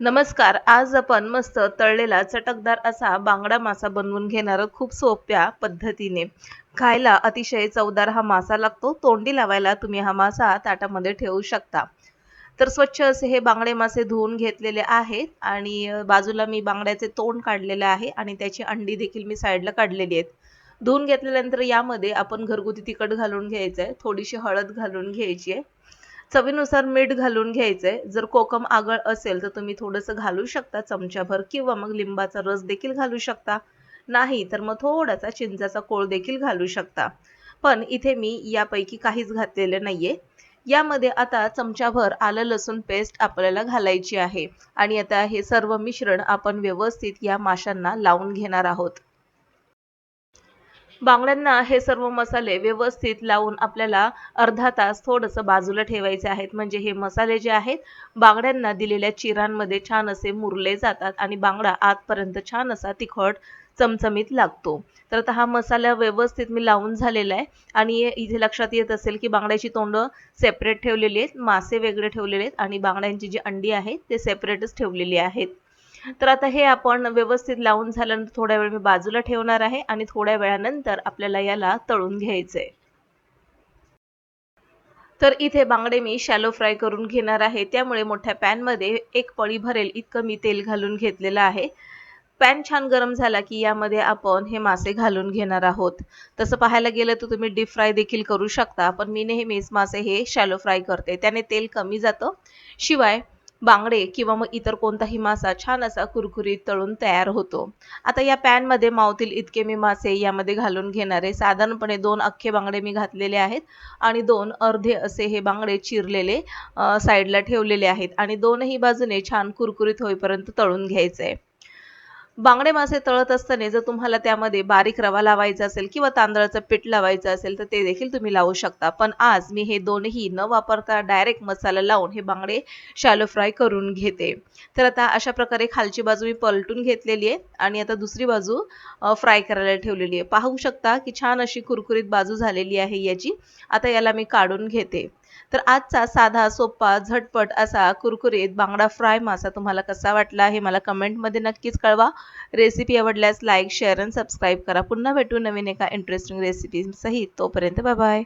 नमस्कार आज आपण मस्त तळलेला चटकदार असा बांगडा मासा बनवून घेणार खूप सोप्या पद्धतीने. खायला अतिशय चवदार हा मासा लागतो तोंडी लावायला तुम्ही हा मासा ताटामध्ये ठेवू शकता. तर स्वच्छ असे हे बांगडे मासे धुवून घेतलेले आहेत आणि बाजूला मी बांगड्याचे तोंड काढलेले आहे आणि त्याची अंडी देखील मी साईडला काढलेली आहेत. धुवून घेतल्यानंतर यामध्ये आपण घरगुती तिखट घालून घ्यायचं आहे थोडीशी हळद घालून घ्यायची आहे. चवीनुसार मीठ घालून घ्यायचंय. जर कोकम आगळ असेल तर तुम्ही थोडंसं घालू शकता चमच्याभर किंवा मग लिंबाचा रस देखील घालू शकता. नाही तर मग थोडासा चिंचाचा कोळ देखील घालू शकता. पण इथे मी यापैकी काहीच घातलेलं नाहीये. यामध्ये आता चमच्याभर आलं लसूण पेस्ट आपल्याला घालायची आहे. आणि आता हे सर्व मिश्रण आपण व्यवस्थित या माशांना लावून घेणार आहोत. बांगड्यांना हे सर्व मसाले व्यवस्थित लावून आपल्याला अर्धा तास थोडंसं बाजूला ठेवायचे आहेत. म्हणजे हे मसाले जे आहेत बांगड्यांना दिलेल्या चिरांमध्ये छान असे मुरले जातात आणि बांगडा आतपर्यंत छान असा तिखट चमचमीत लागतो. तर आता हा मसाला व्यवस्थित मी लावून झालेला आहे आणि इथे लक्षात येत असेल की बांगड्याची तोंड सेपरेट ठेवलेली आहेत मासे वेगळे ठेवलेले आहेत आणि बांगड्यांची जी अंडी आहेत ते सेपरेटच ठेवलेली आहेत. तर आता हे आपण व्यवस्थित लावून झाल्यानंतर थोड्या वेळ मी बाजूला ठेवणार आहे आणि थोड्या वेळानंतर आपल्याला याला तळून घ्यायचंय. तर इथे बांगडे मी शॅलो फ्राय करून घेणार आहे. त्यामुळे मोठ्या पॅनमध्ये एक पळी भरेल इतकं मी तेल घालून घेतलेलं आहे. पॅन छान गरम झाला की यामध्ये आपण हे मासे घालून घेणार आहोत. तसं पाहायला गेलं तर तुम्ही डीप फ्राय देखील करू शकता पण मी नेहमीच मासे हे शॅलो फ्राय करते. त्याने तेल कमी जातं. शिवाय बांगडे किंवा मग इतर कोणताही मासा छान असा कुरकुरीत तळून तयार होतो. आता या पॅनमध्ये मावतील इतके मी मासे यामध्ये घालून घेणार. आहे साधारणपणे दोन अख्खे बांगडे मी घातलेले आहेत आणि दोन अर्धे असे हे बांगडे चिरलेले साईडला ठेवलेले आहेत आणि दोनही बाजूने छान कुरकुरीत होईपर्यंत तळून घ्यायचे आहे बांगडे मासे तळत असताना जर तुम्हाला त्यामध्ये बारीक रवा लावायचा असेल किंवा तांदळाचं पीठ लावायचं असेल तर ते देखील तुम्ही लावू शकता. पण आज मी हे दोनही न वापरता डायरेक्ट मसाला लावून हे बांगडे शॅलो फ्राय करून घेते. तर आता अशा प्रकारे खालची बाजू मी पलटून घेतलेली आहे आणि आता दुसरी बाजू फ्राय करायला ठेवलेली आहे. पाहू शकता की छान अशी कुरकुरीत बाजू झालेली आहे याची. आता याला मी काढून घेते. तर आजचा साधा सोपा झटपट असा कुरकुरीत बांगडा फ्राय मासा तुम्हाला कसा वाटला हे मला कमेंटमध्ये नक्कीच कळवा. रेसिपी आवडल्यास लाईक शेअर आणि सबस्क्राईब करा. पुन्हा भेटू नवीन एका इंटरेस्टिंग रेसिपी सहित. तोपर्यंत बाय बाय